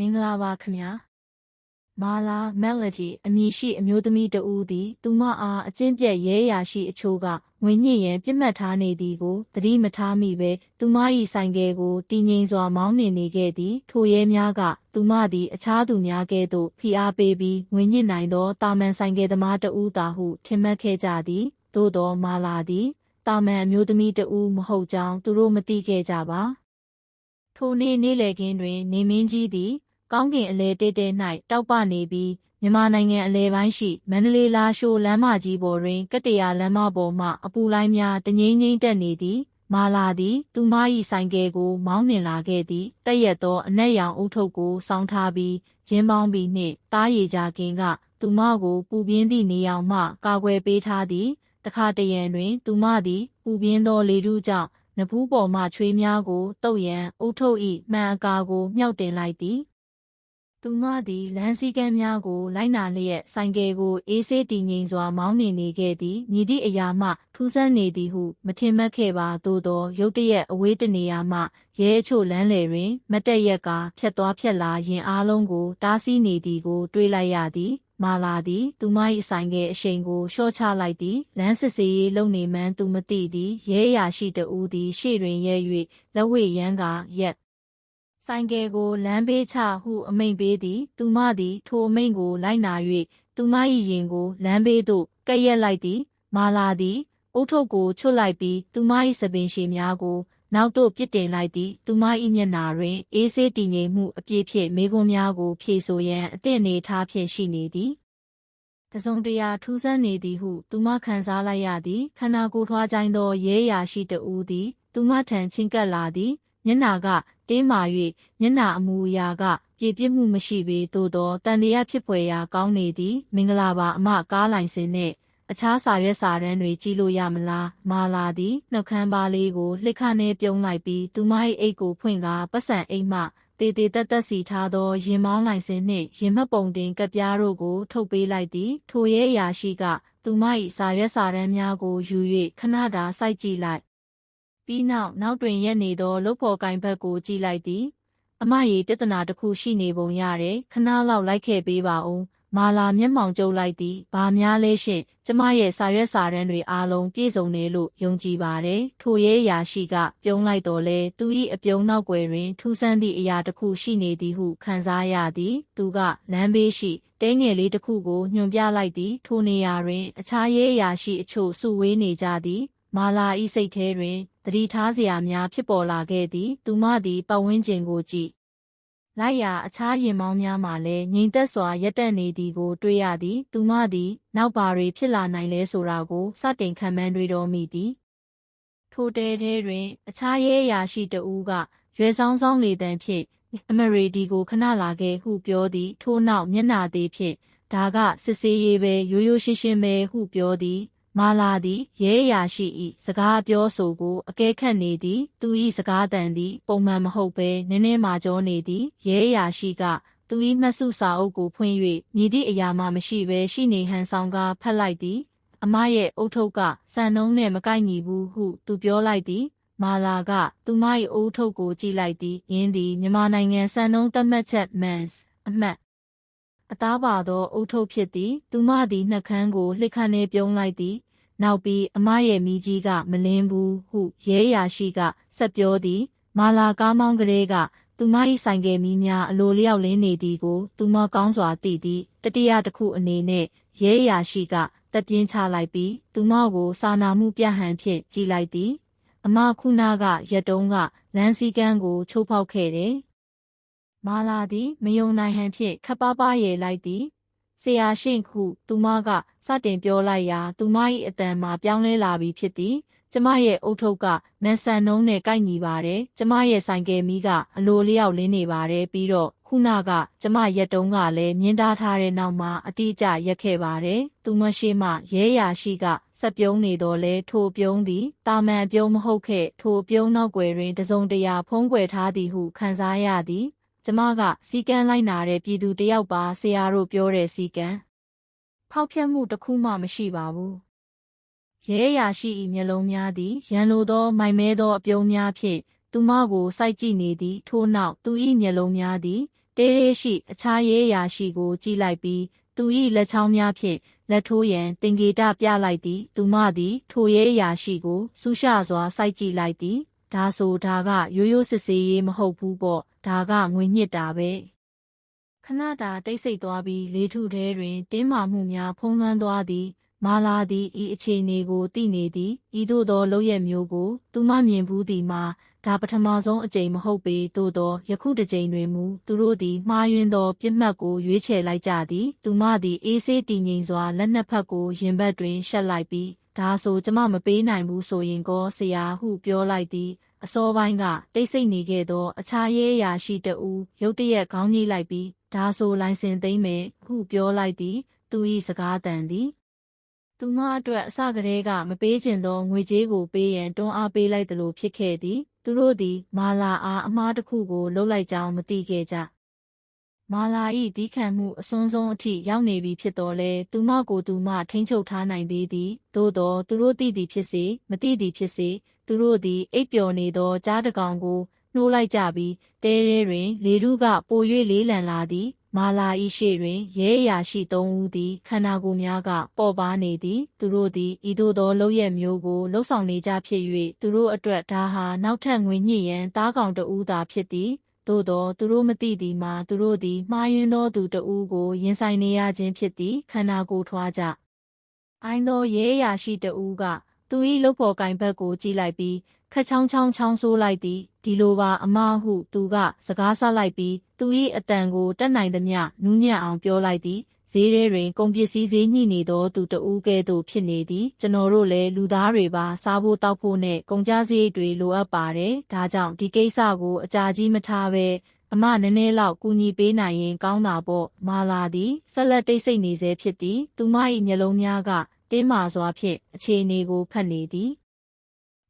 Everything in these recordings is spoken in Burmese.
မင်္ဂလာပါခင်ဗျာမာလာမက်လဂျီအမည်ရှိအမျိုးသမီးတဦးသည် သူမအားအကျင့်ပြက်ရဲရာရှိအချို့ကငွေညှစ်ရန်ပြစ်မှတ်ထားနေသည်ကိုသတိမထားမိပဲသူမ၏ဆိုင်ကယ်ကိုတည်ငြိမ်စွာမောင်းနှင်နေခဲ့သည်ထိုရဲများကသူမသည်အခြားသူများကဲ့သို့ဖိအားပေးပြီးငွေညှစ်နိုင်သောတာမန်ဆိုင်ကယ်သမားတဦးသာဟုထင်မှတ်ခဲ့ကြသည်သို့သောမာလာသည်တာမန်အမျိုးသမီးတဦးမဟုတ်ကြောင်းသူတို့မသိခဲ့ကြပါထိုနေ့နေ့လည်ခင်းတွင် နေမင်းကြီးသည် ကောင်းကင်အလဲတဲတဲ၌တောက်ပနေပြီးမြန်မာနိုင်ငံအလဲပိုင်းရှိမန္တလေးလားရှိုးလမ်းမကြီးပေါ်တွင်ကတ္တရာလမ်းမပေါ်မှအပူလိုင်းများတငိမ့်ငိမ့်တက်နေသည်မာလာသည် သူမ၏ဆိုင်ကယ်ကို မောင်းနှင်လာခဲ့သည်တက်ရက်သောအနက်ရောင်အုပ်ထုပ်ကိုစောင်းထားပြီးဂျင်းပေါင်းပြီးနှင့်တားရည်ကြကင်းကသူမကိုပူပြင်းသည့်နေအောင်မှကာကွယ်ပေးထားသည်တခါတရံတွင် သူမသည်ပူပြင်းသောလေထုကြောင့်နဖူးပေါ်မှချွေးများကိုတုတ်ရန်အုတ်ထုတ်၏မှန်အကာကိုမြှောက်တင်လိုက်သည် သူမသည်လမ်းစည်းကမ်းများကိုလိုက်နာလျက်ဆိုင်ကယ်ကိုအေးဆေးတည်ငြိမ်စွာမောင်းနှင်နေခဲ့သည်မြည်သည့်အရာမှထူးဆန်းနေသည်ဟုမထင်မှတ်ခဲ့ပါသို့သောရုတ်တရက်အဝေးတနေရာမှရဲအချို့လမ်းလေတွင် မတ်တက်ရက်ကဖြတ်သွားဖြတ်လာရင်အားလုံးကိုတားဆီးနေသည်ကို တွေးလိုက်ရသည်မာလာသည် သူမ၏ဆိုင်ကယ်အရှိန်ကိုလျှော့ချလိုက်သည်လမ်းစစ်စေးရေးလုံနေမှန်းသူမသိသည်ရဲရာရှိတဦးသည်ရှေ့တွင်ရဲ၍လက်ဝဲရန်ကရက် ဆိုင်ကယ်ကိုလမ်းဘေးချဟုအမိန့်ပေးသည် သူမသည် ထိုအမိန့်ကိုလိုက်နာ၍သူမ၏ရင်ကိုလမ်းဘေးသို့ကပ်ရက်လိုက်သည် မာလာသည်အုတ်ထုတ်ကိုချွတ်လိုက်ပြီးသူမ၏စပင်ရှည်များကိုနောက်သို့ပြစ်တင်လိုက်သည် သူမ၏မျက်နာတွင် အေးဆေးတည်ငြိမ်မှုအပြည့်ဖြင့်မိကွန်းများကိုဖြေဆိုရန်အသင့်အနေထားဖြင့်ရှိနေသည်တစုံတရာထူးဆန်းနေသည်ဟုသူမခံစားလိုက်ရသည်ခန္ဓာကိုယ်ထွားကြိုင်းသောရဲရာရှိတဦးသည် သူမထံချင်းကပ်လာသည်မျက်နာက တင်းမာ၍မျက်နာအမူအရာကပြေပြစ်မှုမရှိပေသို့သောတန်တရားဖြစ်ဖွယ်ရာကောင်းနေသည်မင်္ဂလာပါအမကားလိုင်စင်နှင့်အခြားစာရွက်စာတမ်းတွေကြည့်လို့ရမလားမာလာသည်နှုတ်ခမ်းပါလေးကိုလှစ်ခနဲ့ပြုံးလိုက်ပြီးသူမ၏အိတ်ကိုဖွင့်ကာပတ်စံအိတ်မှတေတေတက်တက်စီထားသောရင်မောင်းလိုင်စင်နှင့်ရင်မှတ်ပုံတင်ကပြားတို့ကိုထုတ်ပေးလိုက်သည်ထိုရဲအရာရှိကသူမ၏စာရွက်စာတမ်းများကိုယူ၍ခဏတာစိုက်ကြည့်လိုက် ပြီးနောက်နောက်တွင်ရက်နေသောလုတ်ဖော်ကင်ဘက်ကိုကြည့်လိုက်သည်အမရေပြဿနာတစ်ခုရှိနေပုံရတယ်ခဏလောက်လိုက်ခဲ့ပေးပါဦးမာလာမျက်မှောင်ကျုပ်လိုက်သည်။ဘာများလဲရှင့်။ကျမရဲ့စာရွက်စာတမ်းတွေအားလုံးပြည့်စုံတယ်လို့ယုံကြည်ပါတယ်။ထိုရဲရာရှိကပြုံးလိုက်တော်လဲသူ၏အပြုံးနောက်ွယ်တွင်ထူးဆန်းသည့်အရာတစ်ခုရှိနေသည်ဟုခံစားရသည်။သူကလမ်းဘေးရှိတဲငယ်လေးတစ်ခုကိုညွှန်ပြလိုက်သည်။ထိုနေရာတွင်အခြားရဲရာရှိအချို့စုဝေးနေကြသည်။ မာလာ၏စိတ်ထဲတွင်တတိထားစရာများဖြစ်ပေါ်လာခဲ့သည်။သူမသည်ပတ်ဝန်းကျင်ကိုကြည့်လိုက်ရာအခြားရင်မောင်းများမှလည်းငြိမ်သက်စွာရက်တက်နေသည်ကိုတွေ့ရသည် သူမသည် နောက်ပါတွေဖြစ်လာနိုင်လဲဆိုတာကိုစတင်ခံမှန်းတွေးတော်မိသည်ထိုတဲထဲတွင် အခြားရဲအရာရှိတဦးကရွယ်ဆောင်ဆောင်လေတံဖြင့်အမရီဒီကိုခဏလာခဲ့ဟုပြောသည်ထို့နောက်မျက်နာသေးဖြင့်ဒါကစစ်စေးရေးပဲရိုးရိုးရှင်းရှင်းပဲဟုပြောသည် မာလာသည်ရဲအရာရှိ၏စကားပြောဆိုကိုအကဲခတ်နေသည်သူ၏စကားတန်သည်ပုံမှန်မဟုတ်ဘဲနည်းနည်းမှကြောနေသည်ရဲအရာရှိကသူ၏မှတ်စုစာအုပ်ကိုဖွင့်၍မြည်သည့်အရာမှမရှိဘဲရှိနေဟန်ဆောင်ကားဖတ်လိုက်သည်အမရဲ့အုတ်ထုတ်ကစံနှုံးနဲ့မကိုက်ညီဘူးဟုသူပြောလိုက်သည်မာလာကသူမ၏အုတ်ထုတ်ကိုကြည့်လိုက်သည်ယင်းသည်မြန်မာနိုင်ငံစံနှုံးသတ်မှတ်ချက် mans အမှတ် အသားပါသောအုတ်ထုတ်ဖြစ်သည် သူမသည်နှက်ခမ်းကိုလှစ်ခတ်နေပြုံးလိုက်သည် နောက်ပြီးအမရဲ့မိကြီးကမလင်းဘူးဟုရဲရာရှိကဆက်ပြောသည် မာလာကားမောင်းကလေးကသူမ၏ဆိုင်ကယ်မီးများအလိုလျောက်လင်းနေသည်ကို သူမကောင်းစွာသိသည်တတိယတစ်ခုအနေနဲ့ရဲရာရှိကတက်ပြင်းချလိုက်ပြီးသူမကိုစာနာမှုပြဟန်ဖြင့်ကြည်လိုက်သည် အမခုနာကရက်တုံးကလမ်းစည်းကမ်းကိုချိုးဖောက်ခဲ့တယ် မာလာသည်မယုံနိုင်ဟန်ဖြင့်ခပ်ပါးပါးရဲလိုက်သည်ဆရာရှင့်ခု သူမကစတင်ပြောလိုက်ရာ သူမ၏အတန်မှာပြောင်းလဲလာပြီဖြစ်သည်ကျမရဲ့အုတ်ထုတ်ကနန်ဆန်နှုံးနဲ့ကိုက်ညီပါတယ်ကျမရဲ့ဆိုင်ကယ်မီးကအလိုလျောက်လင်းနေပါတယ်ပြီးတော့ခုနကကျမရက်တုံးကလည်းမြင်းသားထားတဲ့နောက်မှာအတိအကျရက်ခဲ့ပါတယ်သူမရှိမှရဲရာရှိကဆက်ပြုံးနေတော့လဲထိုပြုံးသည်တာမန်ပြုံးမဟုတ်ခဲ့ထိုပြုံးနောက်ွယ်တွင်တစုံတရာဖုံးကွယ်ထားသည်ဟုခံစားရသည် ကျမကစီကန်းလိုက်နာတဲ့ပြည်သူတယောက်ပါဆရာတို့ပြောတဲ့စီကန်းဖောက်ဖျက်မှုတစ်ခုမှမရှိပါဘူးရဲရာရှိ၏မျက်လုံးများသည်ရန်လိုသော မိုင်မဲသောအပြုံးများဖြင့်သူမကိုစိုက်ကြည့်နေသည်ထို့နောက်သူ၏မျက်လုံးများသည်တေးရေးရှိ အခြားရဲရာရှိကိုကြည့်လိုက်ပြီးသူ၏လက်ချောင်းများဖြင့်လက်ထိုးရန်တင်ကေတပြလိုက်သည် သူမသည် ထိုရဲရာရှိကိုဆူရှစွာစိုက်ကြည့်လိုက်သည်ဒါဆိုဒါကရိုးရိုးစစ်စေးရေးမဟုတ်ဘူးပေါ့ ဒါကငွေညစ်တာပဲခဏတာတိတ်ဆိတ်သွားပြီးလေထုထဲတွင် တင်းမာမှုများဖုံးလွှမ်းသွားသည်မာလာသည်ဤအခြေအနေကိုသိနေသည်ဤသို့သောလောက်ရမျိုးကို သူမမြင်ဘူးသည်မှာဒါပထမဆုံးအကြိမ်မဟုတ်ပေသို့သောယခုတစ်ကြိမ်တွင်မူသူတို့သည်မှားယွင်းသောပြစ်မှတ်ကိုရွေးချယ်လိုက်ကြသည် သူမသည်အေးဆေးတည်ငြိမ်စွာလက်နှစ်ဖက်ကိုရင်ဘတ်တွင်ရှက်လိုက်ပြီးဒါဆိုကျမမပေးနိုင်ဘူးဆိုရင်ကောဆရာဟုပြောလိုက်သည် အစောပိုင်းကတိတ်ဆိတ်နေခဲ့သော အခြားရဲအရာရှိတဦးရုတ်တရက်ခေါင်းကြီးလိုက်ပြီးဒါဆိုလိုင်စင်သိမ်းမယ်ဟုပြောလိုက်သည် သူ၏စကားတန်သည်သူမအတွက်အစကတည်းကမပေးချင်သောငွေကြေးကိုပေးရန်တွန်းအားပေးလိုက်သလိုဖြစ်ခဲ့သည် သူတို့သည် မာလာအားအမားတစ်ခုကိုလှုပ်လိုက်ကြောင်းမသိခဲ့ကြမာလာ၏ဒီခံမှုအစွန်းဆုံးအထိရောက်နေပြီဖြစ်တော်လဲသူမကိုသူမထိမ့်ချုပ်ထားနိုင်သေးသည်သို့သောသူတို့သိသည်ဖြစ်စေမသိသည်ဖြစ်စေ သူတို့သည်အိပ်ပျော်နေသောကြားတကောင်ကိုနှိုးလိုက်ကြပြီးတဲရဲတွင် လေထုကပို၍လေးလံလာသည် မာလာဤရှိတွင်ရဲအရာရှိသုံးဦးသည်ခန္ဓာကိုယ်များကပေါ်ပါနေသည်သူတို့သည်ဤသို့သောလောက်ရမျိုးကိုလှုပ်ဆောင်နေကြဖြစ်၍သူတို့အတွက်ဒါဟာနောက်ထပ်ငွေညှစ်ရန်တားကောင်တဦးသာဖြစ်သည်သို့သောသူတို့မသိသည်မှာသူတို့သည်မှားယွင်းသောသူတဦးကိုရင်ဆိုင်နေရခြင်းဖြစ်သည်ခန္ဓာကိုယ်ထွားကြအိုင်းသောရဲအရာရှိတဦးက သူ၏လုပ်ဖော်ကင်ဘက်ကိုကြည့်လိုက်ပြီးခက်ချောင်းချောင်းချောင်းဆိုးလိုက်သည်ဒီလိုပါအမဟုသူကစကားဆလိုက်ပြီးသူ၏အတန်ကိုတက်နိုင်သမျှနူးညံ့အောင်ပြောလိုက်သည်ဈေးထဲတွင်ကုန်ပစ္စည်းဈေးညှိနေသောသူတဦးကဲ့သို့ဖြစ်နေသည်ကျွန်တော်တို့လည်းလူသားတွေပါစားဖို့တောက်ဖို့နဲ့ကုန်ကြစရိတ်တွေလိုအပ်ပါတယ်ဒါကြောင့်ဒီကိစ္စကိုအကြာကြီးမထားဘဲအမနည်းနည်းလောက်ကူညီပေးနိုင်ရင်ကောင်းတာပေါ့မာလာသည်ဆက်လက်တိတ်ဆိတ်နေစေဖြစ်သည်သူမ၏မျက်လုံးများက တင်းမာစွာဖြင့်အခြေအနေကိုဖတ်နေသည်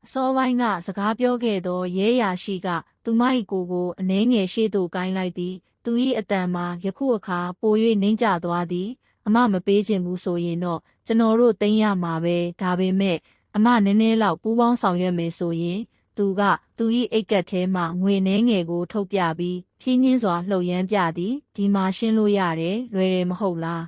အစောပိုင်းကစကားပြောခဲ့သောရဲရာရှိက သူမ၏ကိုယ်ကိုအနှဲငယ်ရှေ့သို့ကိုင်းလိုက်သည် သူ၏အတန်မှာယခုအခါပို၍နှိမ့်ကျသွားသည် အမမပေးခြင်းဘူးဆိုရင်တော့ကျွန်တော်တို့သိမ်းရမှာပဲဒါပေမဲ့အမနည်းနည်းလောက်ပူးပေါင်းဆောင်ရွက်မယ်ဆိုရင် သူက သူ၏အိတ်ကက်ထဲမှငွေနှဲငယ်ကိုထုတ်ပြပြီးဖြင်းချင်းစွာလှုပ်ရမ်းပြသည်ဒီမှာရှင်းလို့ရတယ်လွယ်တယ်မဟုတ်လား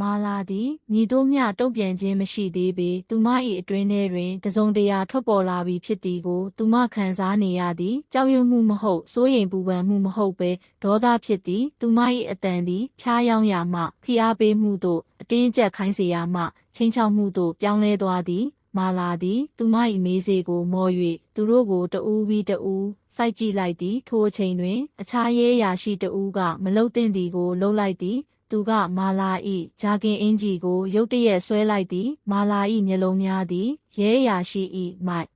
မာလာသည်မြည်တို့မျှတုံ့ပြန်ခြင်းမရှိသေးပေသူမ၏အတွင်းထဲတွင်တစုံတရာထွက်ပေါ်လာပြီးဖြစ်သည်ကိုသူမခံစားနေရသည်ကြောက်ရွံ့မှုမဟုတ်စိုးရိမ်ပူပန်မှုမဟုတ်ပဲဒေါသဖြစ်သည်သူမ၏အတန်သည်ဖျားယောင်းရာမှဖိအားပေးမှုသို့အတင်းကျပ်ခိုင်းစေရာမှချင်းချောက်မှုသို့ပြောင်းလဲသွားသည်မာလာသည် သူမ၏မေးစေကိုမော်၍သူတို့ကိုတဦးပြီးတဦးစိုက်ကြည့်လိုက်သည်ထိုအချိန်တွင် အခြားရဲရာရှိတဦးကမလုတ်တင်သည်ကိုလှုပ်လိုက်သည် သူကမာလာ၏ဂျာကင်အင်ဂျီကို ရုတ်တရက်ဆွဲလိုက်သည် မာလာ၏မျက်လုံးများသည် ရဲရာရှိ၏မိုက်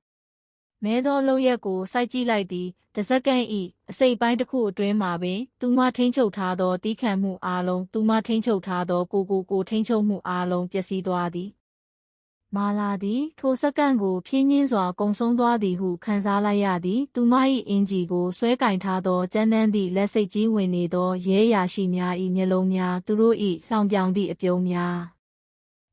မဲသောလောက်ရက်ကိုစိုက်ကြည့်လိုက်သည်တစ်စက္ကန့်၏အစိတ်ပိုင်းတစ်ခုအတွင်းမှာပင် သူမထိန်ချုပ်ထားသောတီးခံမှုအလုံးသူမထိန်ချုပ်ထားသောကိုကိုကိုထိန်ချုပ်မှုအလုံးပျက်စီးသွားသည် မာလာသည် ထိုစက္ကန့်ကိုဖြင်းညင်းစွာကုံဆုံးသွားသည်ဟုခံစားလိုက်ရသည် သူမ၏အင်ဂျီကိုဆွဲကင်ထားသောကျန်းတန်းသည့်လက်စိတ်ကြီးဝင်နေသောရဲရာရှိများ၏မျက်လုံးများသူတို့၏လှောင်ပြောင်သည့်အပြုံးများ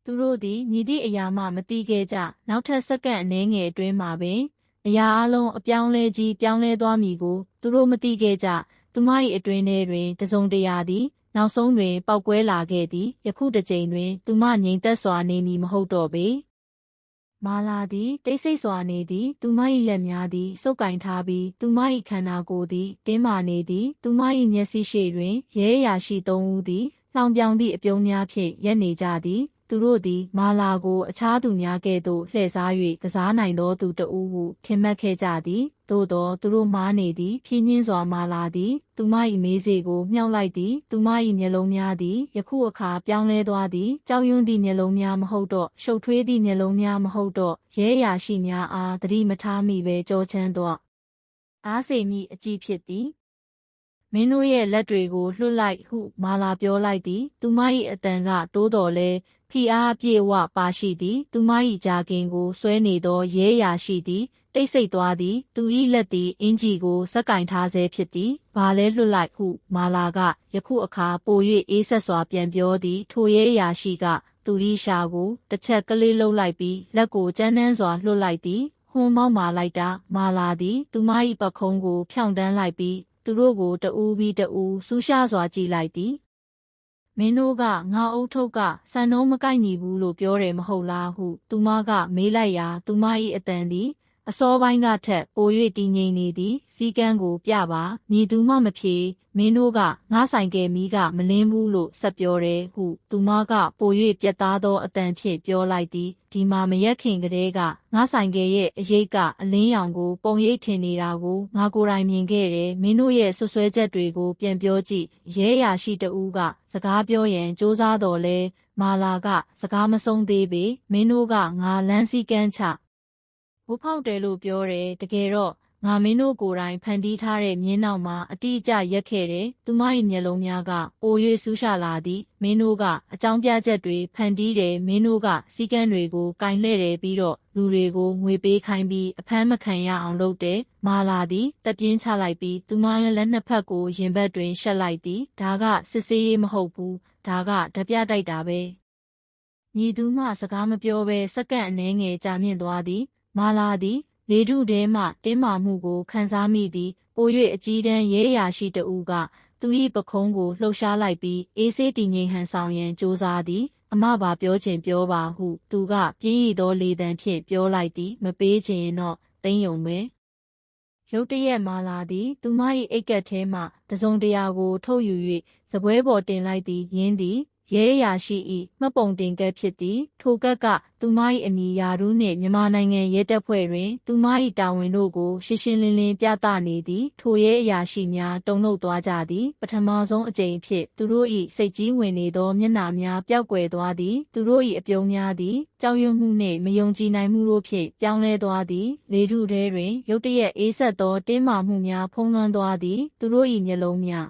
သူတို့သည်ညီသည့်အရာမှမတိခဲ့ကြနောက်ထပ်စက္ကန့်အနည်းငယ်အတွင်းမှာပင်အရာအလုံးအပြောင်းလဲကြီးပြောင်းလဲသွားမည်ကိုသူတို့မသိခဲ့ကြသူမ၏အတွင်းထဲတွင်တစုံတရာသည်နောက်ဆုံးတွင်ပောက်ကွဲလာခဲ့သည်ယခုတစ်ကြိမ်တွင် သူမငြိမ်သက်စွာနေမည်မဟုတ်တော့ပေ မာလာသည်တိတ်ဆိတ်စွာနေသည် သူမ၏လက်များသည်စုပ်ကင်ထားပြီး သူမ၏ခန္ဓာကိုယ်သည် တင်းမာနေသည် သူမ၏မျက်စိရှိတွင် ရဲရာရှိသုံးဦးသည်လောင်ပြောင်သည့်အပြုံးများဖြင့်ရက်နေကြသည် သူတို့သည် မာလာကို အခြားသူများကဲ့သို့လှည့်စား၍ကစားနိုင်သောသူတဦးဟုထင်မှတ်ခဲ့ကြသည်သို့သောသူတို့မားနေသည်ဖြင်းညင်းစွာမာလာသည် သူမ၏မေးစေကိုမြှောက်လိုက်သည် သူမ၏မျက်လုံးများသည်ယခုအခါပြောင်းလဲသွားသည်ကြောက်ရွံ့သည့်မျက်လုံးများမဟုတ်တော့ရှုပ်ထွေးသည့်မျက်လုံးများမဟုတ်တော့ရဲရာရှိများအားသတိမထားမိပဲကြောချမ်းတော့အားစေမိအကြည့်ဖြစ်သည် မင်းတို့ရဲ့လက်တွေကိုလွှတ်လိုက်ဟုမာလာပြောလိုက်သည် သူမ၏အတန်ကတိုးတော်လဲဖိအားပြေဝပါရှိသည် သူမ၏ဂျာကင်ကိုဆွဲနေသောရဲရာရှိသည်တိတ်ဆိတ်သွားသည် သူ၏လက်သည်အင်ဂျီကိုစက်ကင်ထားဆဲဖြစ်သည်ဘာလဲလွတ်လိုက်ဟုမာလာကယခုအခါပို၍အေးဆက်စွာပြန်ပြောသည် ထိုရဲရာရှိက သူ၏ရှာကိုတစ်ချက်ကလေးလှုပ်လိုက်ပြီးလက်ကိုကြမ်းတမ်းစွာလွှတ်လိုက်သည်ဟွန်းမောက်မာလိုက်တာမာလာသည် သူမ၏ပခုံးကိုဖြောင့်တန်းလိုက်ပြီး သူသူတို့ကိုတအူးပြီးတအူးဆူးရှားစွာကြည့်လိုက်သည်မင်းတို့ကငါအုပ်ထုပ်ကစံနှုံးမကိုက်ညီဘူးလို့ပြောတယ်မဟုတ်လားဟု သူမကမေးလိုက်ရာ သူမ၏အတန်သည် အစောပိုင်းကထက်ပို၍တည်ငြိမ်နေသည်စီကန်းကိုပြပါမည်သူမှမဖြေမင်းတို့ကငါဆိုင်ကယ်မီးကမလင်းဘူးလို့ဆက်ပြောတယ်ဟုသူမကပို၍ပြက်သားသောအတန်ဖြင့်ပြောလိုက်သည်ဒီမှာမရက်ခင်ကလေးကငါဆိုင်ကယ်ရဲ့အရေးကအလင်းရောင်ကိုပုံရိပ်ထင်နေတာကိုငါကိုယ်တိုင်မြင်ခဲ့တယ်မင်းတို့ရဲ့ဆွဆွဲချက်တွေကိုပြန်ပြောကြည့်ရဲရရှိတူကစကားပြောရန်စူးစမ်းတော်လဲမာလာကစကားမဆုံးသေးပေမင်းတို့ကငါလမ်းစည်းကမ်းချ ဘိုးဖောက်တယ်လို့ပြောတယ်တကယ်တော့ငါမင်းတို့ကိုယ်တိုင်ဖန်တီးထားတဲ့မြင်းနောက်မှာအတိအကျရက်ခဲ့တယ်သူမ၏မျက်လုံးများကပို၍ဆူးရှာလာသည်မင်းတို့ကအကြောင်းပြချက်တွေဖန်တီးတယ်မင်းတို့ကစီကံတွေကိုကင်လှည့်တယ်ပြီးတော့လူတွေကိုငွေပေးခိုင်းပြီးအဖမ်းမခံရအောင်လုပ်တယ်မာလာသည်တပြင်းချလိုက်ပြီးသူမရဲ့လက်နှစ်ဖက်ကိုရင်ဘတ်တွင်ရှက်လိုက်သည်ဒါကစစ်ဆေးရေးမဟုတ်ဘူးဒါကဓပြတိုက်တာပဲညီသူမှစကားမပြောဘဲစက္ကန့်အနည်းငယ်ကြာမြင့်သွားသည် မာလာသည်လေထုထဲမှတင်းမာမှုကိုခံစားမိသည်ပို၍အကြီးတန်းရဲအရာရှိတဦးကသူ၏ပခုံးကိုလှုပ်ရှားလိုက်ပြီးအေးဆေးတည်ငြိမ်ဟန်ဆောင်ရန်ကြိုးစားသည် အမပါပြောချင်ပြောပါဟု သူကပြင်းရည်သောလေတံဖြင့်ပြောလိုက်သည် မပေးချင်ရင်တော့သိမ့်ယုံပဲရုတ်တရက်မာလာသည် သူမ၏အိတ်ကက်ထဲမှတစုံတရာကို ထုတ်ယူ၍စပွဲပေါ်တင်လိုက်သည်ယင်းသည် ရဲအရာရှိ၏မှတ်ပုံတင်ကတ်ဖြစ်သည်ထိုကတ်ကသူမ၏အမည်ယာရုနှင့်မြန်မာနိုင်ငံရဲတပ်ဖွဲ့တွင်သူမ၏တာဝန်တို့ကိုရှင်းရှင်းလင်းလင်းပြသနေသည်ထိုရဲအရာရှိများတုန်လှုပ်သွားကြသည်ပထမဆုံးအကြိမ်ဖြစ်သူတို့၏စိတ်ကြီးဝင်နေသောမျက်နှာများပျောက်ကွယ်သွားသည်သူတို့၏အပြုံးများသည်ကြောက်ရွံ့မှုနှင့်မယုံကြည်နိုင်မှုတို့ဖြင့်ပြောင်းလဲသွားသည်လေထုထဲတွင်ရုတ်တရက်အေးဆက်သောတင်းမာမှုများဖုံးလွှမ်းသွားသည်သူတို့၏မျက်လုံးများ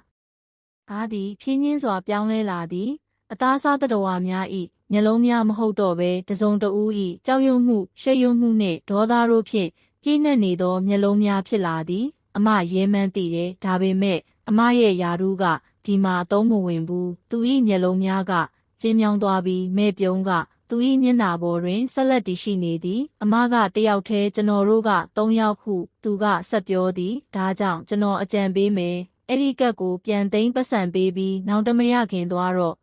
အားသည်ဖြင်းချင်းစွာပြောင်းလဲလာသည် အသားစားတတော်ဝါများဤမျက်လုံးများမဟုတ်တော့ဘဲတစုံတဦးဤကြောက်ရွံ့မှုရှက်ရွံ့မှုနှင့်ဒေါသတို့ဖြင့်ပြည့်နှက်နေသောမျက်လုံးများဖြစ်လာသည် အမရဲမှန်းသိတယ်ဒါပေမဲ့အမရဲ့ယာရုကဒီမှာအသုံးမဝင်ဘူးသူဤမျက်လုံးများကကျင်းမြောင်းသွားပြီးမဲ့ပြုံးကသူ၏မျက်နှာပေါ်တွင်ဆက်လက်တည်ရှိနေသည် အမကတယောက်တည်းကျွန်တော်တို့က၃ယောက်ခုသူကဆက်ပြောသည်ဒါကြောင့်ကျွန်တော်အကြံပေးမယ်အဲ့ဒီကက်ကိုပြန်သိမ်းပတ်စံပေးပြီးနောက်တမရခင်သွားတော့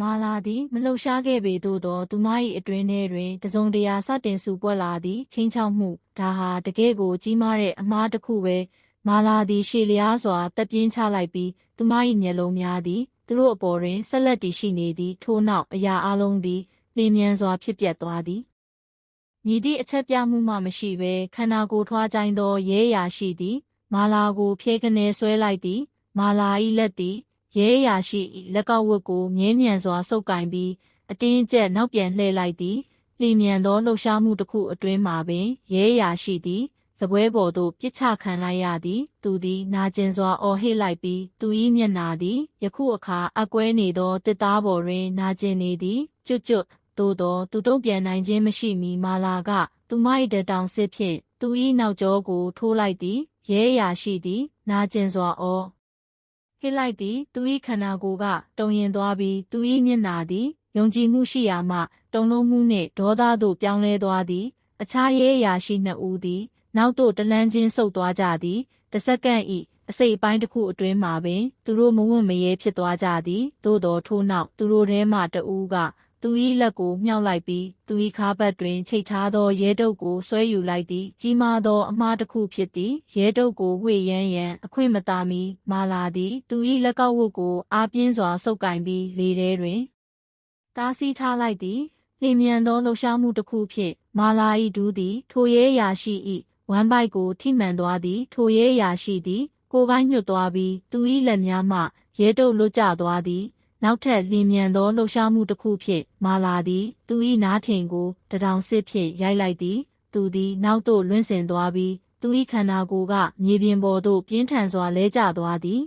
မာလာသည်မလှုပ်ရှားခဲ့ပေသို့သောသူမ၏အတွင်းထဲတွင်တစုံတရာစတင်စုပွက်လာသည်ချင်းချောက်မှုဒါဟာတကယ့်ကိုကြီးမားတဲ့အမားတစ်ခုပဲမာလာသည်ရှေလျားစွာတက်ပြင်းချလိုက်ပြီးသူမ၏မျက်လုံးများသည်သူတို့အပေါ်တွင်ဆက်လက်တည်ရှိနေသည်ထို့နောက်အရာအလုံးသည်လင်းမြန်စွာဖြစ်ပျက်သွားသည်မြည်သည့်အချက်ပြမှုမှမရှိဘဲခန္ဓာကိုယ်ထွားကြိုင်းသောရဲရာရှိသည် မာလာကိုဖြဲကနေဆွဲလိုက်သည် မာလာ၏လက်သည် ရဲအရာရှိလက်ကောက်ဝတ်ကိုမြင်းမြန်စွာဆုပ်ကင်ပြီးအတင်းကျပ်နောက်ပြန်လှည့်လိုက်သည်လျင်မြန်သောလှုပ်ရှားမှုတစ်ခုအတွင်းမှာပင်ရဲအရာရှိသည်စပွဲပေါ်သို့ပြစ်ချခံလိုက်ရသည် သူသည်နာကျင်စွာအော်ဟစ်လိုက်ပြီးသူ၏မျက်နာသည်ယခုအခါအကွဲနေသောတစ်သားပေါ်တွင်နာကျင်နေသည်ကျွတ်ကျွတ်သို့သောသူတုံ့ပြန်နိုင်ခြင်းမရှိမီမာလာက သူမ၏တတောင်စစ်ဖြင့်သူ၏နောက်ကျောကိုထိုးလိုက်သည်ရဲအရာရှိသည် နာကျင်စွာအော် ဟစ်လိုက်သည် သူ၏ခန္ဓာကိုယ်ကတုံရင်သွားပြီးသူ၏မျက်နာသည်ယုံကြည်မှုရှိရာမှတုံလုံးမှုနှင့်ဒေါသသို့ပြောင်းလဲသွားသည် အခြားရဲအရာရှိနှစ်ဦးသည် နောက်သို့တလန်းချင်းဆုတ်သွားကြသည်တစ်စက္ကန့်ဤအစိတ်အပိုင်းတစ်ခုအတွင်းမှာပင် သူတို့မဝင့်မရဲဖြစ်သွားကြသည်သို့တော်ထို့နောက်သူတို့ထဲမှတဦးက သူ၏လက်ကိုမြှောက်လိုက်ပြီးသူ၏ခါးပတ်တွင်ချိတ်ထားသောရဲတုပ်ကိုဆွဲယူလိုက်သည်ကြီးမားသောအမှားတစ်ခုဖြစ်သည်ရဲတုပ်ကိုဝှေ့ရမ်းရန်အခွင့်မသာမီမာလာသည်သူ၏လက်ကောက်ဝတ်ကိုအားပြင်းစွာဆုပ်ကင်ပြီးလေထဲတွင်တားဆီးထားလိုက်သည်လျင်မြန်သောလှုပ်ရှားမှုတစ်ခုဖြင့်မာလာ၏ဒူးသည်ထိုရဲရာရှိ၏ဝမ်းပိုက်ကိုထိမှန်သွားသည်ထိုရဲရာရှိသည်ကိုယ်ကိုင်းညွတ်သွားပြီးသူ၏လက်များမှရဲတုပ်လွတ်ကျသွားသည် နောက်ထပ်လျင်မြန်သောလှုပ်ရှားမှုတစ်ခုဖြင့်မာလာသည် သူ၏နားထင်ကိုတထောင်စစ်ဖြင့်ရိုက်လိုက်သည်သူသည်နောက်သို့လွင့်ဆင်သွားပြီးသူ၏ခန္ဓာကိုယ်ကမြေပြင်ပေါ်သို့ပြင်းထန်စွာလဲကျသွားသည်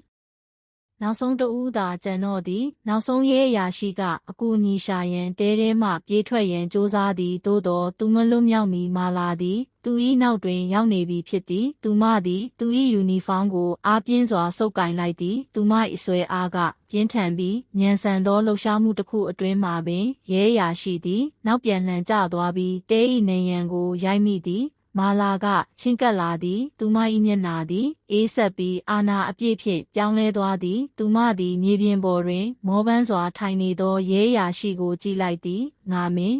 နောက်ဆုံးတဦးသာကြံတော့သည် နောက်ဆုံးရဲအရာရှိကအကူအညီရှာရန်တဲထဲမှပြေးထွက်ရန်ကြိုးစားသည်သို့သောသူမလွတ်မြောက်မီမာလာသည် သူ၏နောက်တွင်ရောက်နေပြီဖြစ်သည် သူမသည် သူ၏ယူနီဖောင်းကိုအားပြင်းစွာဆုပ်ကင်လိုက်သည် သူမ၏ဆွဲအားကပြင်းထန်ပြီးညံဆန်သောလှုပ်ရှားမှုတစ်ခုအတွင်းမှာပင်ရဲအရာရှိသည် နောက်ပြန်လှန်ကျသွားပြီးတဲ၏နေရန်ကိုရိုက်မိသည် မာလာကချင်းကပ်လာသည်သူမ၏မျက်နှာသည်အေးဆက်ပြီးအာနာအပြည့်ဖြင့်ပြောင်းလဲသွားသည်သူမသည်မြေပြင်ပေါ်တွင် မောပန်းစွာထိုင်နေသောရဲရာရှိကိုကြည့်လိုက်သည်ငါမင်း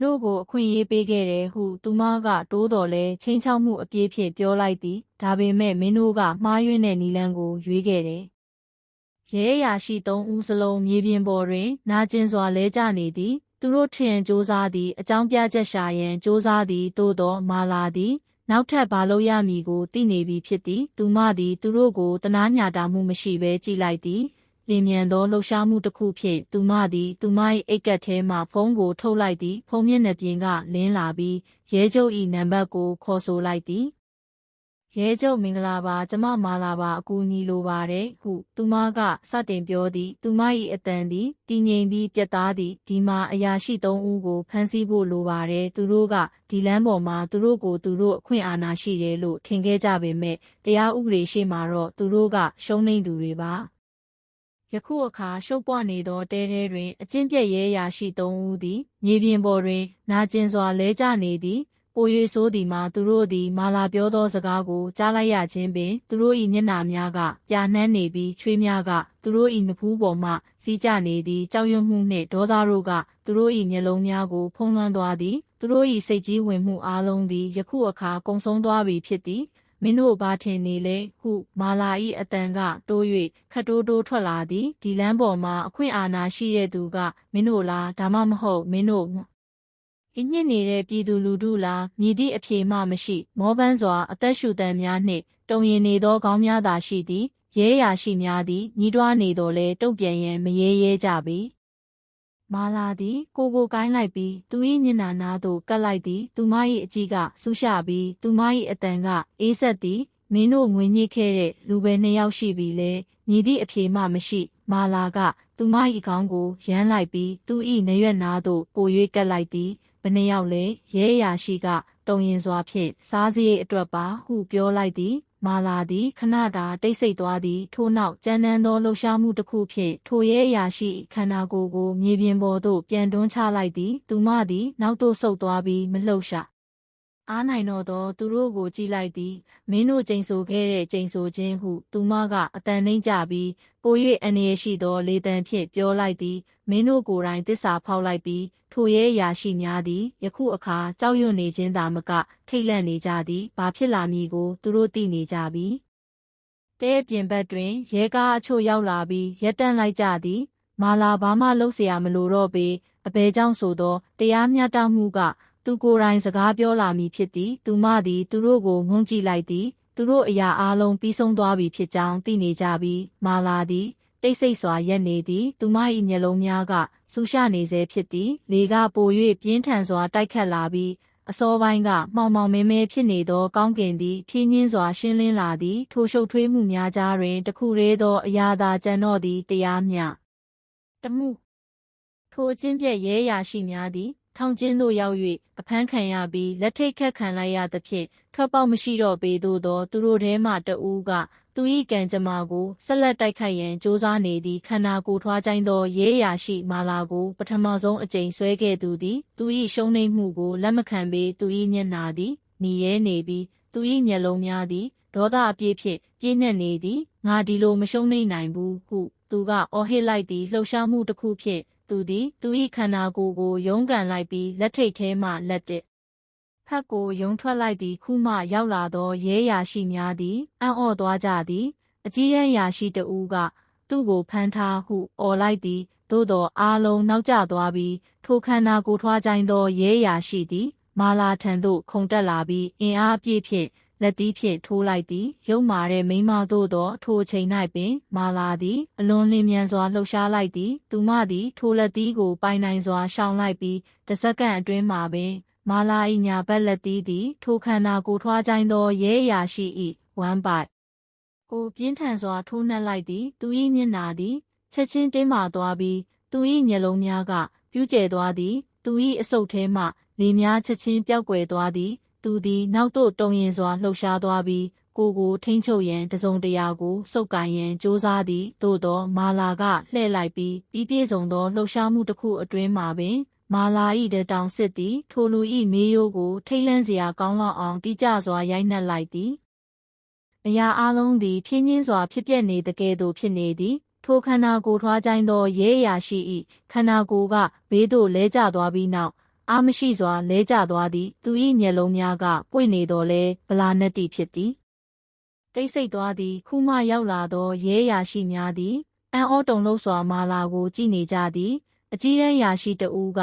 တို့ကိုအခွင့်အရေးပေးခဲ့တယ်ဟုသူမကတိုးတော်လဲချင်းချောက်မှုအပြည့်ဖြင့်ပြောလိုက်သည်ဒါပေမဲ့မင်းတို့ကမှားယွင်းတဲ့နီလန်းကိုရွေးခဲ့တယ်ရဲရာရှိသုံးဦးစလုံးမြေပြင်ပေါ်တွင် နာကျင်စွာလဲကျနေသည် သူတို့ထင်ကြိုးစားသည်အကြောင်းပြချက်ရှာရန်ကြိုးစားသည်သို့သောမာလာသည်နောက်ထပ်ဘာလို့ရမည်ကိုသိနေပြီဖြစ်သည်သူမသည်သူတို့ကိုတနာညာတာမှုမရှိဘဲကြည်လိုက်သည်လင်မြန်သောလှုပ်ရှားမှုတစ်ခုဖြင့်သူမသည်သူမ၏အိတ်ကပ်ထဲမှဖုန်းကိုထုတ်လိုက်သည်ဖုန်းမျက်နှာပြင်ကလင်းလာပြီးရဲချုပ်၏နံပါတ်ကိုခေါ်ဆိုလိုက်သည် ရဲချုပ်မင်္ဂလာပါကျမမာလာပါအကူအညီလိုပါတယ်ဟုသူမကစတင်ပြောသည်သူမ၏အတန်သည်တည်ငြိမ်ပြီးပြတ်သားသည်ဒီမှာအရာရှိသုံးဦးကိုဖမ်းဆီးဖို့လိုပါတယ်သူတို့ကဒီလမ်းပေါ်မှာသူတို့ကိုသူတို့အခွင့်အာဏာရှိတယ်လို့ထင်ခဲ့ကြပေမဲ့တရားဥပဒေရှိမှတော့သူတို့ကရှုံးနိမ့်သူတွေပါယခုအခါရှုပ်ပွနေသောတဲထဲတွင်အကျင့်ပြည့်ရဲရာရှိသုံးဦးသည်မြေပြင်ပေါ်တွင်နာကျင်စွာလဲကျနေသည် ပို၍ဆိုးသည်မှာသူတို့သည်မာလာပြောသောစကားကိုကြားလိုက်ရခြင်းပင်သူတို့၏မျက်နှာများကပြာနှမ်းနေပြီးချွေးများကသူတို့၏နဖူးပေါ်မှစီးကျနေသည်ကြောက်ရွံ့မှုနှင့်ဒေါသတို့ကသူတို့၏မျက်လုံးများကိုဖုံးလွှမ်းသွားသည်သူတို့၏စိတ်ကြီးဝင်မှုအလုံးသည်ယခုအခါကုံဆုံးသွားပြီဖြစ်သည်မင်းတို့ဘာထင်နေလဲဟုမာလာ၏အတန်ကတိုး၍ခတ်တိုးတိုးထွက်လာသည်ဒီလမ်းပေါ်မှာအခွင့်အာဏာရှိတဲ့သူကမင်းတို့လားဒါမှမဟုတ်မင်းတို့ အညစ်နေတဲ့ပြည်သူလူထုလားမြည်သည့်အဖြေမှမရှိ မောပန်းစွာ အသက်ရှူတန်များနှင့်တုံရင်နေသောခေါင်းများသာရှိသည်ရဲရာရှိများသည်ညီးတွားနေတော်လဲတုံ့ပြန်ရန်မရဲရဲကြပေမာလာသည်ကိုကိုကိုင်းလိုက်ပြီးသူ၏မျက်နှာနာသို့ကပ်လိုက်သည်သူမ၏အကြည့်ကဆူရှပြီးသူမ၏အတန်ကအေးဆက်သည်မင်းတို့ငွေညစ်ခဲ့တဲ့လူပဲနှစ်ယောက်ရှိပြီလေညီသည့်အဖြေမှမရှိမာလာကသူမ၏ခေါင်းကိုရမ်းလိုက်ပြီးသူ၏နရွက်နာသို့ပို၍ကပ်လိုက်သည် ဘယ်နှယောက်လဲရဲအရာရှိကတုံရင်စွာဖြင့်စားစရိတ်အတွက်ပါဟုပြောလိုက်သည်မာလာသည်ခဏတာတိတ်ဆိတ်သွားသည်ထို့နောက်ကြမ်းတမ်းသောလှုပ်ရှားမှုတစ်ခုဖြင့်ထိုရဲအရာရှိခန္ဓာကိုယ်ကိုမြေပြင်ပေါ်သို့ပြန်တွန်းချလိုက်သည်သူမသည်နောက်သို့ဆုတ်သွားပြီးမလှုပ်ရှား အားနိုင်တော့သောသူတို့ကိုကြည့်လိုက်သည်မင်းတို့ကျိန်ဆိုခဲ့တဲ့ကျိန်ဆိုခြင်းဟုသူမကအတန်နှိမ့်ကြပြီးပို၍အနေရရှိသောလေတံဖြင့်ပြောလိုက်သည်မင်းတို့ကိုယ်တိုင်တစ္ဆာဖောက်လိုက်ပြီးထိုရဲရာရှိများသည်ယခုအခါကြောက်ရွံ့နေခြင်းသာမကထိတ်လန့်နေကြသည်ဘာဖြစ်လာမည်ကိုသူတို့သိနေကြပြီတဲပြင်ဘက်တွင်ရဲကားအချို့ရောက်လာပြီးရက်တန့်လိုက်ကြသည်မာလာဘာမှလုပ်เสียမလိုတော့ပေအဘဲကြောင့်ဆိုသောတရားမျှတမှုက သူကိုယ်တိုင်စကားပြောလာမည်ဖြစ်သည်သူမသည်သူတို့ကိုငုံကြည့်လိုက်သည်သူတို့အရာအလုံးပြီးဆုံးသွားပြီဖြစ်ကြောင်းသိနေကြပြီးမာလာသည်တိတ်ဆိတ်စွာရက်နေသည်သူမ၏မျက်လုံးများကဆူရှနေစေဖြစ်သည်လေကပို၍ပြင်းထန်စွာတိုက်ခတ်လာပြီးအစောပိုင်းကမှောင်မှောင်မဲမဲဖြစ်နေသောကောင်းကင်သည်ဖြင်းညင်းစွာရှင်းလင်းလာသည်ထိုရှုပ်ထွေးမှုများကြားတွင်တခုတည်းသောအရာသာကြံတော့သည်တရားမျှတမှုထိုအချင်းပြည့်ရဲရာရှိများသည် ထောင်ကျင်းသို့ရောက်၍အဖမ်းခံရပြီးလက်ထိတ်ခတ်ခံလိုက်ရသဖြင့်ထွက်ပေါက်မရှိတော့ပေသို့သောသူတို့ထဲမှတဦးကသူ၏ကံကြမ္မာကိုဆက်လက်တိုက်ခိုက်ရန်ကြိုးစားနေသည့်ခန္ဓာကိုယ်ထွားကျိုင်းသောရဲရာရှိမာလာကိုပထမဆုံးအကြိမ်ဆွဲခဲ့သူသည်သူ၏ရှုံးနိမ့်မှုကိုလက်မခံပေသူ၏မျက်နာသည်หนีရဲနေပြီးသူ၏မျက်လုံးများသည်ဒေါသအပြည့်ဖြင့်ပြည့်နှက်နေသည်ငါဒီလိုမရှုံးနိမ့်နိုင်ဘူးဟုသူကအော်ဟစ်လိုက်သည်လှုပ်ရှားမှုတစ်ခုဖြင့် သူသည် သူ၏ခန္ဓာကိုယ်ကိုယုံကန်လိုက်ပြီးလက်ထိတ်ထဲမှလက်တစ်ဖက်ကိုယုံထွက်လိုက်သည်ခုမှရောက်လာသောရဲရာရှိများသည်အံ့ဩသွားကြသည် အကြီးရန်ရာရှိတဦးက သူ့ကိုဖမ်းထားဟုអော်လိုက်သည်သို့သောအားလုံးနောက်ကျသွားပြီးထိုခန္ဓာကိုယ်ထွားကြိုင်းသောရဲရာရှိသည် မာလာထံသို့ခုန်တက်လာပြီးအင်အားအပြည့်ဖြင့် လက်သီးဖြင့်ထိုးလိုက်သည်ရုံမာတဲ့မိမသို့သောထိုအချိန်၌ပင် မာလာသည် အလွန်လင်းမြန်စွာလှုပ်ရှားလိုက်သည် သူမသည် ထိုလက်သီးကိုပိုင်နိုင်စွာရှောင်လိုက်ပြီးတစ်စက္ကန့်အတွင်းမှာပင် မာလာ၏ညာဘက်လက်သီးသည် ထိုခန္ဓာကိုယ်ထွားကြိုင်းသောရဲရာရှိ၏ဝမ်းပိုက်ကိုပြင်းထန်စွာထိုးနှက်လိုက်သည် သူ၏မျက်နာသည် ချက်ချင်းတင်းမာသွားပြီးသူ၏မျက်လုံးများက ပြူးကျဲသွားသည် သူ၏အဆုတ်ထဲမှလေများချက်ချင်းပျောက်ကွယ်သွားသည် သူသည်နောက်သို့တုံရင်စွာလှုပ်ရှားသွားပြီးကိုကိုထိမ့်ချုပ်ရန်တစုံတရာကိုစုပ်ကန်ရန်ကြိုးစားသည်သို့သောမာလာကလှဲ့လိုက်ပြီးပြီးပြည့်စုံသောလှုပ်ရှားမှုတစ်ခုအတွင်းမှာပင်မာလာဤတတောင်စစ်သည်ထိုလူဤမေးရိုးကိုထိတ်လန့်စရာကောင်းလောက်အောင်တိကျစွာရိုက်နှက်လိုက်သည်အရာအလုံးသည်ဖြင်းချင်းစွာဖြစ်ပျက်နေတကယ်သို့ဖြစ်နေသည်ထိုခန္ဓာကိုယ်ထွားကြိုင်းသောရဲအရာရှိ၏ခန္ဓာကိုယ်ကဘေးသို့လဲကျသွားပြီးနောက် အာမရှိစွာလဲကျသွားသည်သူ၏မျက်လုံးများကပွင့်နေတော်လဲဗလာနက်တီဖြစ်သည်တိတ်ဆိတ်သွားသည်ခုမှရောက်လာသောရဲအရာရှိများသည်အံ့ဩတုန်လှုပ်စွာမာလာကိုကြည့်နေကြသည်အကြီးရန်ရာရှိတဦးက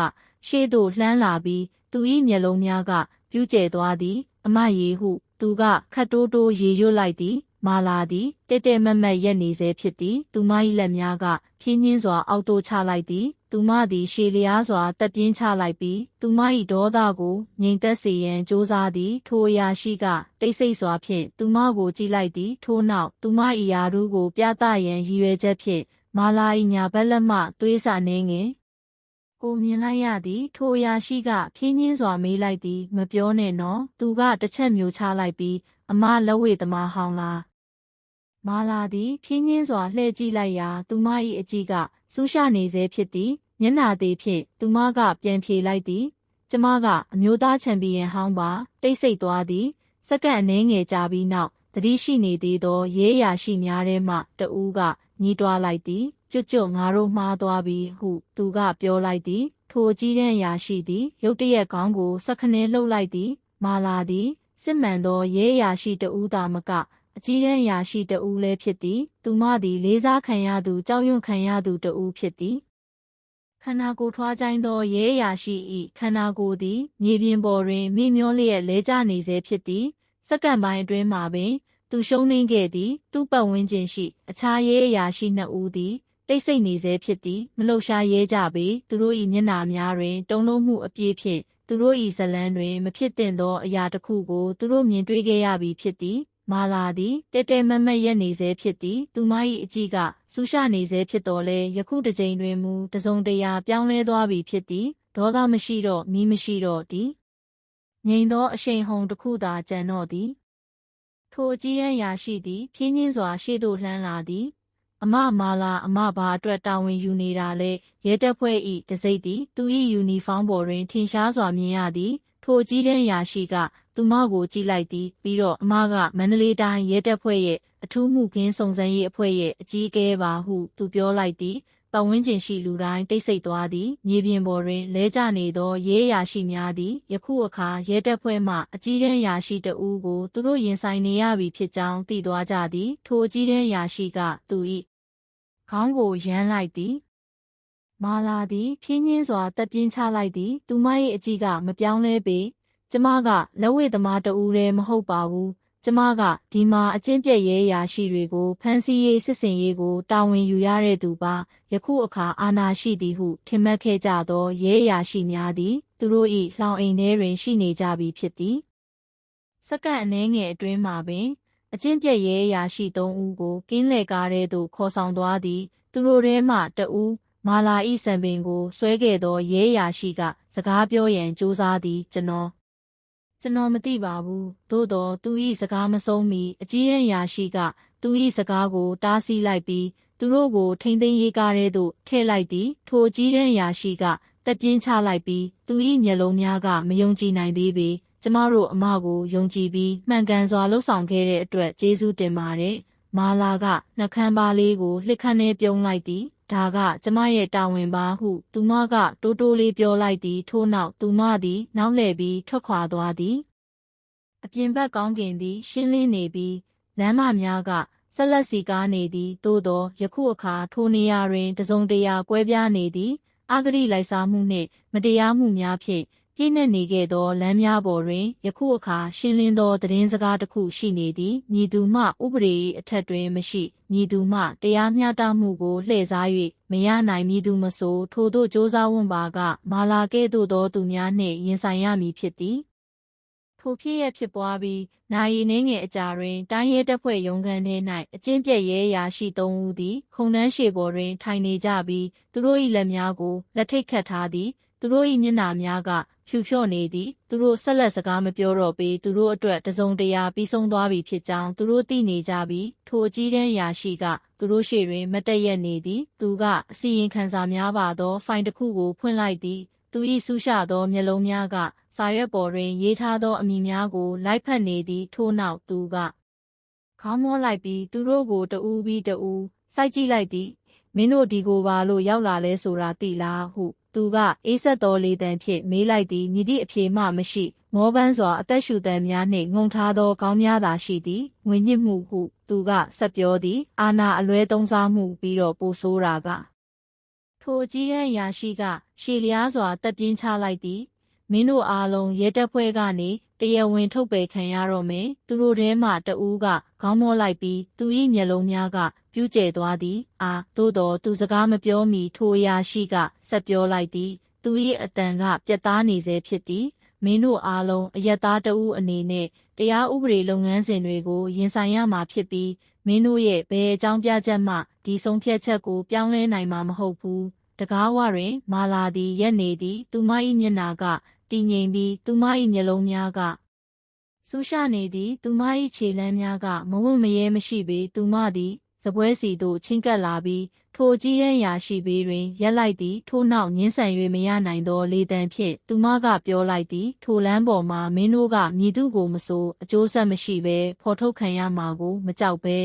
ရှေ့သို့လှမ်းလာပြီးသူ၏မျက်လုံးများကပြူးကျဲသွားသည် အမရေဟု သူကခတ်တိုးတိုးရေရွတ်လိုက်သည် မာလာသည်တဲတဲမတ်မတ်ရက်နေစေဖြစ်သည် သူမ၏လက်များကဖြင်းညင်းစွာအောက်သို့ချလိုက်သည် သူမသည်ရှေလျားစွာတက်ပြင်းချလိုက်ပြီး သူမ၏ဒေါသကိုငြိမ်သက်စေရန်ကြိုးစားသည် ထိုအရာရှိကတိတ်ဆိတ်စွာဖြင့်သူမကိုကြည့်လိုက်သည် ထို့နောက်သူမ၏ယာရူးကိုပြသရန်ရည်ရွယ်ချက်ဖြင့်မာလာ၏ညာဘက်လက်မှသွေးစာနေငင်ကိုမြင်လိုက်ရသည် ထိုအရာရှိကဖြင်းညင်းစွာမေးလိုက်သည် မပြောနဲ့နော် သူကတစ်ချက်မျိုးချလိုက်ပြီး အမလက်ဝေသမားဟောင်းလား မာလာသည်ဖြင်းညင်းစွာလှည့်ကြည့်လိုက်ရာ သူမ၏အကြည့်ကစူးရှနေစေဖြစ်သည်မျက်နာသေးဖြင့်သူမကပြန်ဖြေလိုက်သည်ကျမကအမျိုးသားချန်ပီယံဟောင်းပါတိတ်ဆိတ်သွားသည်စက္ကန့်အနည်းငယ်ကြာပြီးနောက်တတိရှိနေသေးသော ရဲအရာရှိများထဲမှတဦးကညီးတွားလိုက်သည်ကျွတ်ကျွတ်ငါတို့မှားသွားပြီဟုသူကပြောလိုက်သည်ထိုအကြီးတန်းအရာရှိသည်ရုတ်တရက်ခေါင်းကိုစက္ခနဲလှုပ်လိုက်သည် မာလာသည်စစ်မှန်သောရဲအရာရှိတဦးသာမက အကြီးတန်းအရာရှိတဦးလည်းဖြစ်သည် သူမသည်လေးစားခံရသူကြောက်ရွံ့ခံရသူတဦးဖြစ်သည်ခန္ဓာကိုယ်ထွားကြိုင်းသောရဲအရာရှိ၏ခန္ဓာကိုယ်သည်မြေပြင်ပေါ်တွင်မိမျောလျက်လဲကျနေစေဖြစ်သည်စက္ကန့်ပိုင်းအတွင်းမှာပင် သူရှုံးနှင်းခဲ့သည် သူ့ပတ်ဝန်းကျင်ရှိ အခြားရဲအရာရှိနှစ်ဦးသည်တိတ်ဆိတ်နေစေဖြစ်သည်မလှုပ်ရှားရဲကြပေသူတို့၏မျက်နှာများတွင် တုံ့လုံးမှုအပြည့်ဖြင့်သူတို့၏ဇလန်းတွင် မဖြစ်သင့်သောအရာတစ်ခုကိုသူတို့မြင်တွေ့ခဲ့ရပြီဖြစ်သည် မာလာသည်တဲတဲမတ်မတ်ရက်နေစေဖြစ်သည်သူမ၏အကြည့်ကဆူရှနေစေဖြစ်တော်လဲယခုတစ်ကြိမ်တွင်မူတစုံတရာပြောင်းလဲသွားပြီဖြစ်သည်ဒေါသမရှိတော့မီးမရှိတော့သည်ငြိမ်သောအရှိန်ဟုန်တစ်ခုသာကြံတော့သည်ထိုအကြီးရန်ရာရှိသည်ဖြင်းချင်းစွာရှေ့သို့လှမ်းလာသည်အမမာလာအမဘာအတွက်တာဝန်ယူနေတာလဲရဲတပ်ဖွဲ့၏တစိမ့်သည်သူ၏ယူနီဖောင်းပေါ်တွင်ထင်ရှားစွာမြင်ရသည်ထိုအကြီးတန်းရာရှိက သူမကိုကြည့်လိုက်သည်ပြီးတော့အမကမန္တလေးတိုင်းရဲတပ်ဖွဲ့ရဲ့အထူးမှုခင်းစုံစမ်းရေးအဖွဲ့ရဲ့အကြီးအကဲပါဟုသူပြောလိုက်သည်ပတ်ဝန်းကျင်ရှိလူတိုင်းတိတ်ဆိတ်သွားသည်မြေပြင်ပေါ်တွင်လဲကျနေသောရဲရာရှိများသည်ယခုအခါရဲတပ်ဖွဲ့မှအကြီးတန်းရာရှိတဦးကိုသူတို့ရင်ဆိုင်နေရပြီဖြစ်ကြောင်းသိသွားကြသည်ထိုအကြီးတန်းရာရှိကသူ၏ခေါင်းကိုရမ်းလိုက်သည်မာလာသည်ဖြင်းချင်းစွာတက်ပြင်းချလိုက်သည် သူမ၏အကြည့်ကမပြောင်းလဲပေ ကျမကလက်ဝဲသမားတဦးတည်းမဟုတ်ပါဘူးကျမကဒီမှာအကျင့်ပြည့်ရဲရာရှိတွေကိုဖမ်းဆီးရေးစစ်စင်ရေးကိုတာဝန်ယူရတဲ့သူပါယခုအခါအာဏာရှိသည်ဟုထင်မှတ်ခဲ့ကြသောရဲရာရှိများသည်သူတို့၏လှောင်အိမ်ထဲတွင်ရှိနေကြပြီဖြစ်သည်စက္ကန့်အနည်းငယ်အတွင်းမှာပင်အကျင့်ပြည့်ရဲရာရှိသုံးဦးကိုကင်းလေကားထဲသို့ခေါ်ဆောင်သွားသည်သူတို့ထဲမှတဦးမာလာဤစံပင်ကိုဆွဲခဲ့သောရဲရာရှိကစကားပြောရန်ကြိုးစားသည်ကျွန်တော် ကျွန်တော်မသိပါဘူးသို့တော့သူဤစကားမဆုံးမီအကြီးရန်ရာရှိက သူဤစကားကို တားဆီးလိုက်ပြီးသူတို့ကိုထိမ့်သိမ်းရေးကားထဲသို့ထည့်လိုက်သည်ထိုအကြီးရန်ရာရှိကတက်ပြင်းချလိုက်ပြီးသူ၏မျက်လုံးများကမယုံကြည်နိုင်သေးပေကျမတို့အမကိုယုံကြည်ပြီးမှန်ကန်စွာလှုပ်ဆောင်ခဲ့တဲ့အတွက်ကျေးဇူးတင်ပါတယ်မာလာကနှကန်းပါလေးကိုလှစ်ခတ်နေပြုံးလိုက်သည် ဒါကကျမရဲ့တာဝန်ပါဟု သူမကတိုးတိုးလေးပြောလိုက်သည်ထို့နောက်သူမသည် နောက်လှည့်ပြီးထွက်ခွာသွားသည်အပြင်ဘက်ကောင်းကင်သည် ရှင်းလင်းနေပြီးလမ်းမများကဆက်လက်စီကားနေသည်သို့သောယခုအခါထိုနေရာတွင်တစုံတရာကွဲပြားနေသည်အဂတိလိုက်စားမှုနှင့် မတရားမှုများဖြင့် ပြည့်နှက်နေခဲ့သောလမ်းများပေါ်တွင် ယခုအခါရှင်းလင်းသောသတင်းစကားတစ်ခုရှိနေသည်မြည်သူမှဥပဒေ၏အထက်တွင်မရှိမြည်သူမှတရားမျှတမှုကိုလှည့်စား၍မရနိုင်မြည်သူမဆိုထိုတို့စ조사ဝွန်ပါက မာလာကဲ့သို့သောသူများနှင့်ရင်ဆိုင်ရမည်ဖြစ်သည်ထိုဖြစ်ရဖြစ်ပွားပြီးနိုင်ရီနှင်းငယ်အကြာတွင်တိုင်းရဲတပ်ဖွဲ့ရုံးခန်းထဲ၌အကျင့်ပြည့်ရဲရာရှိသုံးဦးသည်ခုံနှန်းရှေပေါ်တွင်ထိုင်နေကြပြီးသူတို့၏လက်များကိုလက်ထိတ်ခတ်ထားသည် သူတို့၏မျက်နှာများကဖြူဖြော့နေသည်သူတို့ဆက်လက်စကားမပြောတော့ပေသူတို့အတွက်တစုံတရာပြီးဆုံးသွားပြီဖြစ်ကြောင်းသူတို့သိနေကြပြီးထိုအကြီးတန်းရာရှိကသူတို့ရှေ့တွင်မတည့်ရက်နေသည်သူကအစီရင်ခံစာများပါသောဖိုင်တစ်ခုကိုဖွင့်လိုက်သည်သူ၏ဆူရှသောမျက်လုံးများကစာရွက်ပေါ်တွင်ရေးထားသောအမည်များကိုလိုက်ဖက်နေသည်ထို့နောက်သူကခေါင်းမောလိုက်ပြီးသူတို့ကိုတဦးပြီးတဦးစိုက်ကြည့်လိုက်သည်မင်းတို့ဒီကိုပါလို့ရောက်လာလဲဆိုတာသိလားဟု သူကအေးဆက်တော်လေတံဖြင့်မေးလိုက်သည်မြည်သည့်အဖြေမှမရှိမောပန်းစွာအသက်ရှူတံများနှင့်ငုံထားသောခေါင်းများသာရှိသည်ငွေညစ်မှုဟုသူကဆက်ပြောသည်အာနာအလွဲသုံးစားမှုပြီးတော့ပိုဆိုးတာကထိုအကြီးရဲ့ရာရှိကရှေလျားစွာတက်ပြင်းချလိုက်သည်မင်းတို့အားလုံးရဲတပ်ဖွဲ့ကနေတရားဝင်ထုတ်ပယ်ခံရတော့မယ်သူတို့ထဲမှတဦးကခေါင်းမောလိုက်ပြီးသူ၏မျက်လုံးများက ပြူးကျဲသွားသည် အာသို့တော်သူစကားမပြောမီထိုအရာရှိကဆက်ပြောလိုက်သည် သူ၏အတန်ကပြတ်သားနေစေဖြစ်သည်မင်းတို့အားလုံးအယက်သားတဦးအနေနဲ့တရားဥပဒေလုပ်ငန်းစဉ်တွေကိုရင်ဆိုင်ရမှာဖြစ်ပြီးမင်းတို့ရဲ့ဘယ်အကြောင်းပြချက်မှဒီဆုံးဖြတ်ချက်ကိုပြောင်းလဲနိုင်မှာမဟုတ်ဘူးတကားဝတွင် မာလာသည်ရက်နေသည် သူမ၏မျက်နာကတည်ငြိမ်ပြီးသူမ၏မျက်လုံးများကဆူရှနေသည် သူမ၏ခြေလမ်းများကမဝတ်မရဲမရှိပေသူမသည် စပွဲစီသို့ချင်းကပ်လာပြီးထိုကြီးရန်ရာရှိဘေးတွင်ရက်လိုက်သည်ထို့နောက်ငင်းဆန်၍မရနိုင်သောလေတံဖြင့်သူမကပြောလိုက်သည်ထိုလမ်းပေါ်မှာမင်းတို့ကမြည်သူကိုမဆိုအကျိုးဆက်မရှိဘဲဖော်ထုတ်ခံရမှာကိုမကြောက်ဘဲ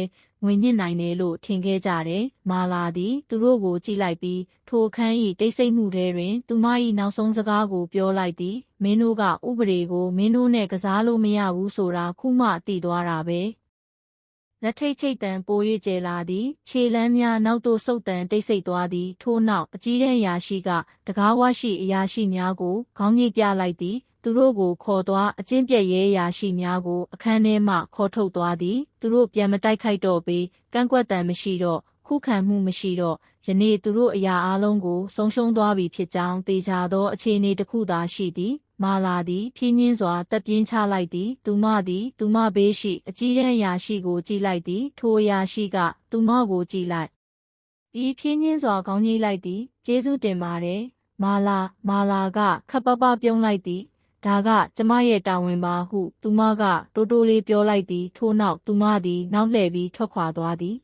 ငွေညစ်နိုင်တယ်လို့ထင်ခဲ့ကြတယ်။မာလာသည်သူတို့ကိုကြည့်လိုက်ပြီးထိုအခန်း၏တိတ်ဆိတ်မှုထဲတွင်သူမ၏နောက်ဆုံးစကားကိုပြောလိုက်သည်မင်းတို့ကဥပဒေကိုမင်းတို့နဲ့ကစားလို့မရဘူးဆိုတာခုမှသိသွားတာပဲ။ လက်ထိတ်ချိတ်တံပို၍ကျဲလာသည်ခြေလမ်းများနောက်သို့ဆုပ်တံတိတ်ဆိတ်သွားသည်ထို့နောက်အကြီးတဲ့အရာရှိကတကားဝရှိအရာရှိများကိုခေါင်းညိတ်ပြလိုက်သည်သူတို့ကိုခေါ်သွားအကျင့်ပြက်ရဲရာရှိများကိုအခန်းထဲမှခေါ်ထုတ်သွားသည်သူတို့ပြန်မတိုက်ခိုက်တော့ပေကန့်ကွက်တံမရှိတော့ ခုခံမှုမရှိတော့ယနေ့သူတို့အရာအလုံးကိုဆုံးရှုံးသွားပြီဖြစ်ကြောင်းတေချာသောအခြေအနေတစ်ခုသာရှိသည်မာလာသည်ဖြင်းညင်းစွာတက်ပြင်းချလိုက်သည် သူမသည် သူမဘေးရှိအကြီးတဲ့အရာရှိကိုကြည့်လိုက်သည် ထိုအရာရှိက သူမကိုကြည့်လိုက်ပြီးဖြင်းညင်းစွာခေါင်းကြီးလိုက်သည်ကျေးဇူးတင်ပါတယ်မာလာမာလာကခပ်ပပပြုံးလိုက်သည်ဒါကကျမရဲ့တာဝန်ပါဟု သူမကတိုးတိုးလေးပြောလိုက်သည်ထို့နောက်သူမသည် နောက်လှည့်ပြီးထွက်ခွာသွားသည်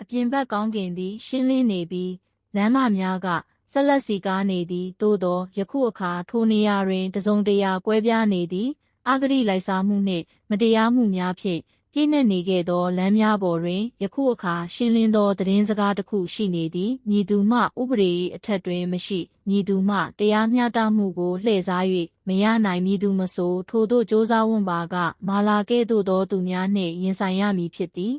အပြင်ဘက်ကောင်းကင်သည် ရှင်းလင်းနေပြီးလမ်းမများကဆက်လက်စီကားနေသည်သို့သောယခုအခါထိုနေရာတွင်တစုံတရာကွဲပြားနေသည်အဂတိလိုက်စားမှုနှင့် မတရားမှုများဖြင့်ပြည့်နှက်နေခဲ့သောလမ်းများပေါ်တွင်ယခုအခါရှင်းလင်းသောသတင်းစကားတစ်ခုရှိနေသည်မြည်သူမှဥပဒေ၏အထက်တွင်မရှိမြည်သူမှတရားမျှတမှုကိုလှည့်စား၍မရနိုင်မြည်သူမဆိုထို့သောစ조사ဝန်ပါက မာလာကဲ့သို့သောသူများနှင့်ရင်ဆိုင်ရမည်ဖြစ်သည်